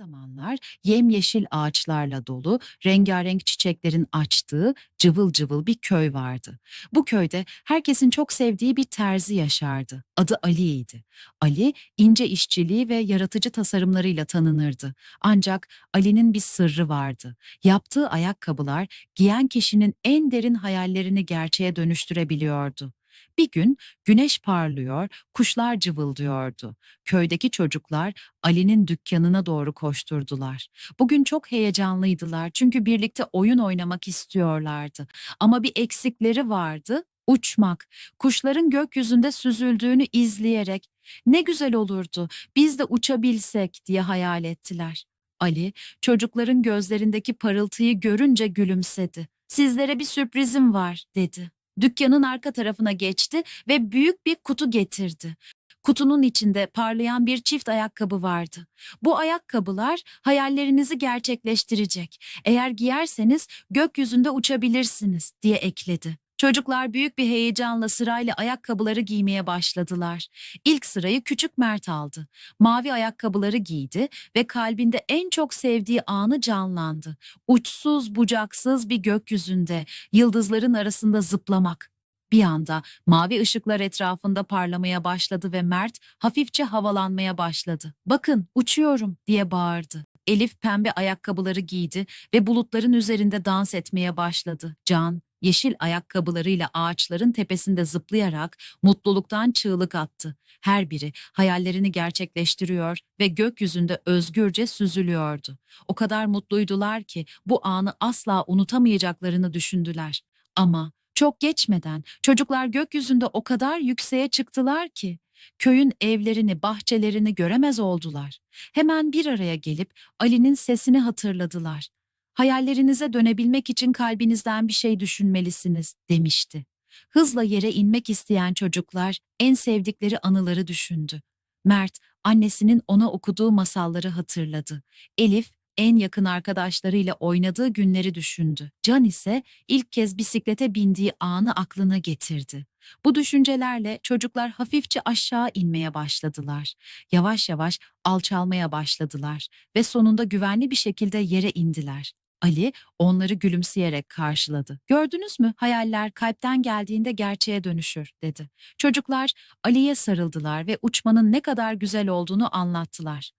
zamanlar yemyeşil ağaçlarla dolu, rengarenk çiçeklerin açtığı cıvıl cıvıl bir köy vardı. Bu köyde herkesin çok sevdiği bir terzi yaşardı. Adı Ali'ydi. Ali, ince işçiliği ve yaratıcı tasarımlarıyla tanınırdı. Ancak Ali'nin bir sırrı vardı. Yaptığı ayakkabılar giyen kişinin en derin hayallerini gerçeğe dönüştürebiliyordu. Bir gün güneş parlıyor, kuşlar cıvıldıyordu. Köydeki çocuklar Ali'nin dükkanına doğru koşturdular. Bugün çok heyecanlıydılar çünkü birlikte oyun oynamak istiyorlardı. Ama bir eksikleri vardı, uçmak. Kuşların gökyüzünde süzüldüğünü izleyerek ne güzel olurdu biz de uçabilsek diye hayal ettiler. Ali çocukların gözlerindeki parıltıyı görünce gülümsedi. Sizlere bir sürprizim var dedi. Dükkanın arka tarafına geçti ve büyük bir kutu getirdi. Kutunun içinde parlayan bir çift ayakkabı vardı. Bu ayakkabılar hayallerinizi gerçekleştirecek. Eğer giyerseniz gökyüzünde uçabilirsiniz diye ekledi. Çocuklar büyük bir heyecanla sırayla ayakkabıları giymeye başladılar. İlk sırayı küçük Mert aldı. Mavi ayakkabıları giydi ve kalbinde en çok sevdiği anı canlandı. Uçsuz bucaksız bir gökyüzünde, yıldızların arasında zıplamak. Bir anda mavi ışıklar etrafında parlamaya başladı ve Mert hafifçe havalanmaya başladı. Bakın uçuyorum diye bağırdı. Elif pembe ayakkabıları giydi ve bulutların üzerinde dans etmeye başladı. Can, yeşil ayakkabılarıyla ağaçların tepesinde zıplayarak mutluluktan çığlık attı. Her biri hayallerini gerçekleştiriyor ve gökyüzünde özgürce süzülüyordu. O kadar mutluydular ki bu anı asla unutamayacaklarını düşündüler. Ama çok geçmeden çocuklar gökyüzünde o kadar yükseğe çıktılar ki köyün evlerini, bahçelerini göremez oldular. Hemen bir araya gelip Ali'nin sesini hatırladılar. Hayallerinize dönebilmek için kalbinizden bir şey düşünmelisiniz demişti. Hızla yere inmek isteyen çocuklar en sevdikleri anıları düşündü. Mert annesinin ona okuduğu masalları hatırladı. Elif en yakın arkadaşlarıyla oynadığı günleri düşündü. Can ise ilk kez bisiklete bindiği anı aklına getirdi. Bu düşüncelerle çocuklar hafifçe aşağı inmeye başladılar. Yavaş yavaş alçalmaya başladılar ve sonunda güvenli bir şekilde yere indiler. Ali onları gülümseyerek karşıladı. Gördünüz mü hayaller kalpten geldiğinde gerçeğe dönüşür dedi. Çocuklar Ali'ye sarıldılar ve uçmanın ne kadar güzel olduğunu anlattılar.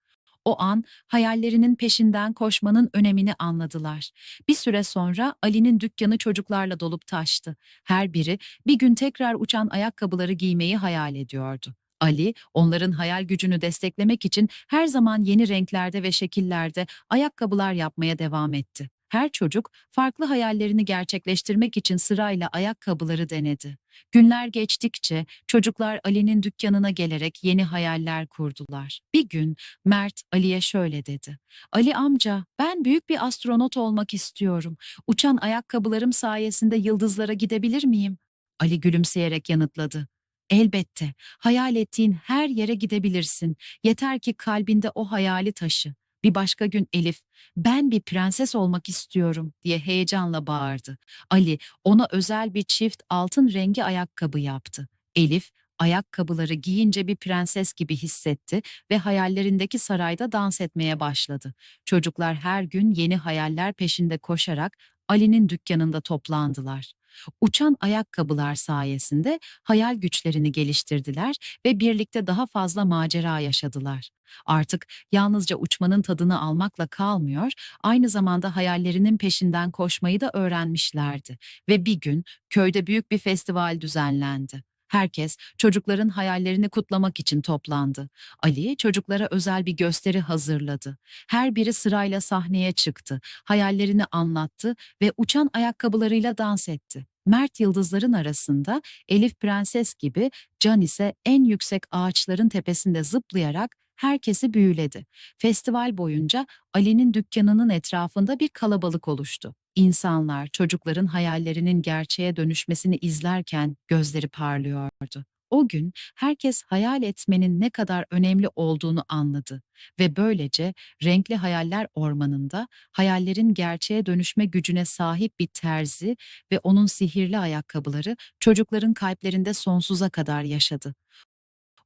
O an hayallerinin peşinden koşmanın önemini anladılar. Bir süre sonra Ali'nin dükkanı çocuklarla dolup taştı. Her biri bir gün tekrar uçan ayakkabıları giymeyi hayal ediyordu. Ali, onların hayal gücünü desteklemek için her zaman yeni renklerde ve şekillerde ayakkabılar yapmaya devam etti. Her çocuk farklı hayallerini gerçekleştirmek için sırayla ayakkabıları denedi. Günler geçtikçe çocuklar Ali'nin dükkanına gelerek yeni hayaller kurdular. Bir gün Mert Ali'ye şöyle dedi. Ali amca, ben büyük bir astronot olmak istiyorum. Uçan ayakkabılarım sayesinde yıldızlara gidebilir miyim? Ali gülümseyerek yanıtladı. Elbette, hayal ettiğin her yere gidebilirsin. Yeter ki kalbinde o hayali taşı. Bir başka gün Elif, ben bir prenses olmak istiyorum diye heyecanla bağırdı. Ali ona özel bir çift altın rengi ayakkabı yaptı. Elif, ayakkabıları giyince bir prenses gibi hissetti ve hayallerindeki sarayda dans etmeye başladı. Çocuklar her gün yeni hayaller peşinde koşarak Ali'nin dükkanında toplandılar. Uçan ayakkabılar sayesinde hayal güçlerini geliştirdiler ve birlikte daha fazla macera yaşadılar. Artık yalnızca uçmanın tadını almakla kalmıyor, aynı zamanda hayallerinin peşinden koşmayı da öğrenmişlerdi ve bir gün köyde büyük bir festival düzenlendi. Herkes çocukların hayallerini kutlamak için toplandı. Ali çocuklara özel bir gösteri hazırladı. Her biri sırayla sahneye çıktı, hayallerini anlattı ve uçan ayakkabılarıyla dans etti. Mert yıldızların arasında, Elif prenses gibi, Can ise en yüksek ağaçların tepesinde zıplayarak herkesi büyüledi. Festival boyunca Ali'nin dükkanının etrafında bir kalabalık oluştu. İnsanlar çocukların hayallerinin gerçeğe dönüşmesini izlerken gözleri parlıyordu. O gün herkes hayal etmenin ne kadar önemli olduğunu anladı ve böylece renkli hayaller ormanında hayallerin gerçeğe dönüşme gücüne sahip bir terzi ve onun sihirli ayakkabıları çocukların kalplerinde sonsuza kadar yaşadı.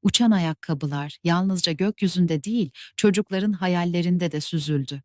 Uçan ayakkabılar yalnızca gökyüzünde değil, çocukların hayallerinde de süzüldü.